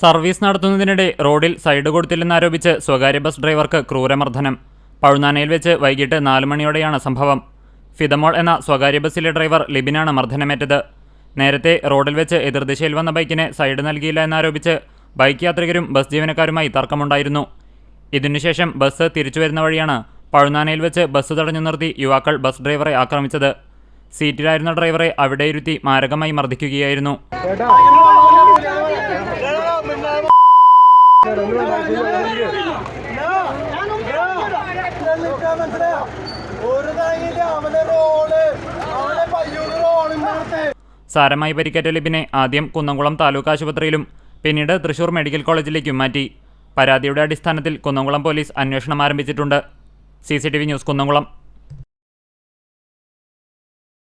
Service നടത്തുന്നതിനിടെ റോഡിൽ side കൊടുത്തില്ലെന്നാരോപിച്ച് സ്വകാര്യ bus ഡ്രൈവർക്ക് ക്രൂരമർദ്ദനം. പഴുനാനയിൽ വെച്ച് വൈകിട്ട് നാല് മണിയോടെയാണ് സംഭവം. ഫിദമോൾ എന്ന സ്വകാര്യ ബസ്സിലെ ഡ്രൈവർ ലിബിനാണ് മർദ്ദനമേറ്റത്. നേരത്തെ റോഡിൽ വെച്ച് എതിർദിശയിൽ വന്ന ബൈക്കിന് സൈഡ് നൽകിയില്ല എന്നാരോപിച്ച് ബൈക്ക് യാത്രികരും ബസ് ജീവനക്കാരുമായി തർക്കമുണ്ടായിരുന്നു. ഇതിനുശേഷം ബസ് തിരിച്ചു വരുന്ന വഴിയാണ് പഴുനാനയിൽ വെച്ച് ബസ് തടഞ്ഞു നിർത്തി യുവാക്കൾ ബസ് ഡ്രൈവറെ ആക്രമിച്ചത്. സീറ്റിലായിരുന്ന ഡ്രൈവറെ അവിടെ ഇരുത്തി മാരകമായി മർദ്ദിക്കുകയായിരുന്നു. സാരമായി പരിക്കേറ്റ ലിബിനെ ആദ്യം കുന്നംകുളം താലൂക്ക് ആശുപത്രിയിലും പിന്നീട് തൃശൂർ മെഡിക്കൽ കോളേജിലേക്കും മാറ്റി. പരാതിയുടെ അടിസ്ഥാനത്തിൽ കുന്നംകുളം പോലീസ് അന്വേഷണം ആരംഭിച്ചിട്ടുണ്ട്. C news Kunnamkulam.